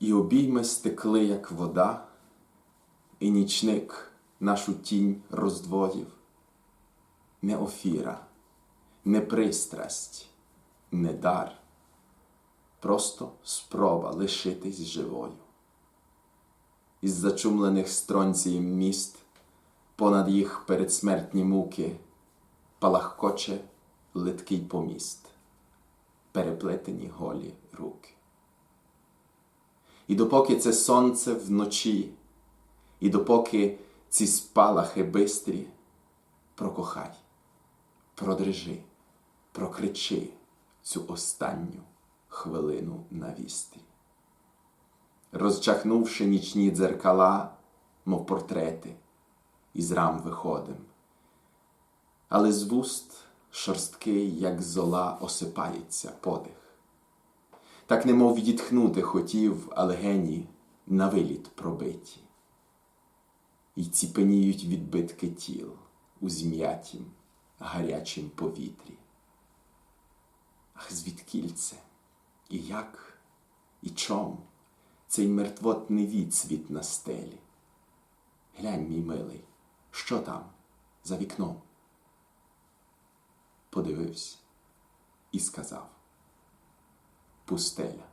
І обійми стекли, як вода, і нічник нашу тінь роздвоїв. Не офіра, не пристрасть, не дар, просто спроба лишитись живою. Із зачумлених стронцієм міст, понад їх передсмертні муки, палахкоче литкий поміст, переплетені голі руки. І допоки це сонце вночі, і допоки ці спалахи бистрі, прокохай, продрижи, прокричи цю останню хвилину на вістрі. Розчахнувши нічні дзеркала, мов портрети, із рам виходим, але з вуст шорсткий, як зола, осипається подих. Так немов відтхнути хотів, але гені на виліт пробиті, І ціпеніють відбитки тіл у зім'ятім, гарячім повітрі. Ах, звідкіль це? І як, і чом цей мертвотний відсвіт на стелі? Глянь, мій милий, що там за вікном? Подивився і сказав Pusteia.